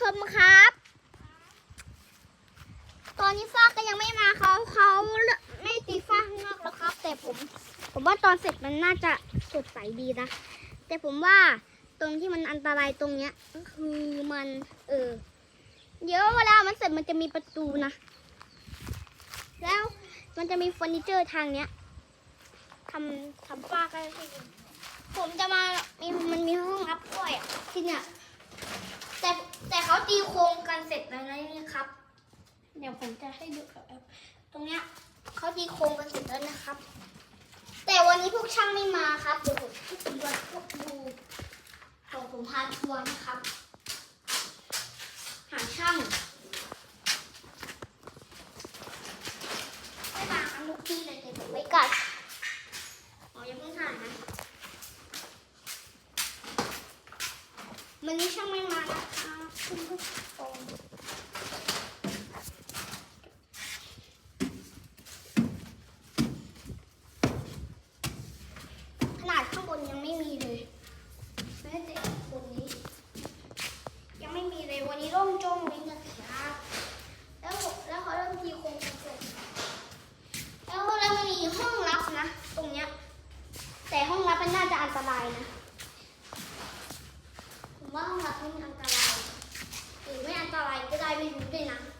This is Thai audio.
ชมครับ ตอนนี้ฟ้าก็ยังไม่มาเขาเขาไม่ตีฟ้าข้างนอกแล้วครับ แต่ผม ผมว่าตอนเสร็จมันน่าจะสดใสดีนะ แต่ผมว่าตรงที่มันอันตรายตรงเนี้ยก็คือมัน เออ เดี๋ยวเวลามันเสร็จมันจะมีประตูนะ แล้วมันจะมีเฟอร์นิเจอร์ทางเนี้ยทำทำฝ้าก็ให้ผมจะมามีมันมีห้องรับด้วยอะที่เนี่ย แต่แตีโครงกันเสร็จแล้วนะนี่ครับ เดี๋ยวผมจะให้ดูครับตรงเนี้ยเขาตีโครงกันเสร็จแล้วนะครับ แต่วันนี้พวกช่างไม่มาครับ เดี๋ยวผมให้ผมดูพวกดูของผมพาทัวร์นะครับ หาช่างไม่มาครับลูกพี่เลยเดี๋ยวผมไม่กัดอ๋อยังเพิ่งถ่ายนะวันนี้ช่างไม่มานะคะ คุณผู้ชมขนาดข้างบนยังไม่มีเลยแม้แต่บนนี้ ยังไม่มีเลยวันนี้ร่มโจงเลยนะครับแล้วแล้วเขาเริ่มทีโครงกันเสร็จแล้วแล้วมันมีห้องลับนะ ตรงเนี้ยแต่ห้องลับมันน่าจะอันตรายนะ ผมว่าห้อง